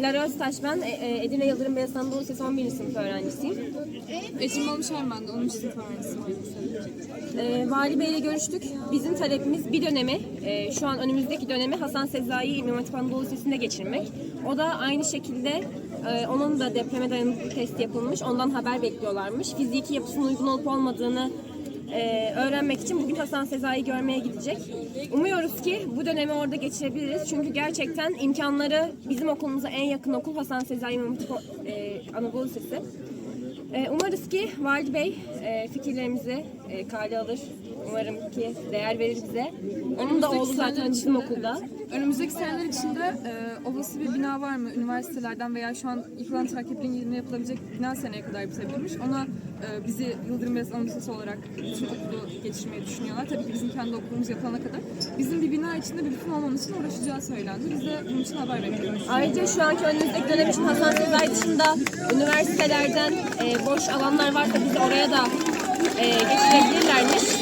Lara Öztaş ben e, e, Edirne Yıldırım Beyaz Anadolu Lisesi 11. sınıf öğrencisiyim. Ecim Olmuşer ben de 10. sınıf öğrencisiyim. E, Vali Bey ile görüştük. Bizim talebimiz bir dönemi, e, şu an önümüzdeki dönemi Hasan Sezai İmam Hatip Anadolu Lisesi'nde geçirmek. O da aynı şekilde e, onun da depreme dayanıklı testi yapılmış. Ondan haber bekliyorlarmış. Fiziki yapısının uygun olup olmadığını e, öğrenmek için bugün Hasan Sezai'yi görmeye gidecek. Umuyoruz ki bu dönemi orada geçirebiliriz. Çünkü gerçekten imkanları bizim okulumuza en yakın okul Hasan Sezai Hatip e, Anadolu Lisesi. E, umarız ki Valide Bey e, fikirlerimizi e, kale alır. Umarım ki değer verir bize. Onun da oğlu zaten bizim okulda. Önümüzdeki seneler içinde e, olası bir bina var mı? Üniversitelerden veya şu an yıkılan Trakya'nın yerine yapılabilecek bina seneye kadar bitebilmiş. Ona e, bizi Yıldırım Beyazıt Anadolu Lisesi olarak bütün okulu geçirmeyi düşünüyorlar. Tabii ki bizim kendi okulumuz yapılana kadar. Bizim bir bina içinde bir bütün olmamız için uğraşacağı söylendi. Biz de bunun için haber bekliyoruz. Ayrıca şu anki önümüzdeki dönem için Hasan Sezai dışında üniversitelerden e, boş alanlar varsa bizi oraya da e, geçirebilirlermiş.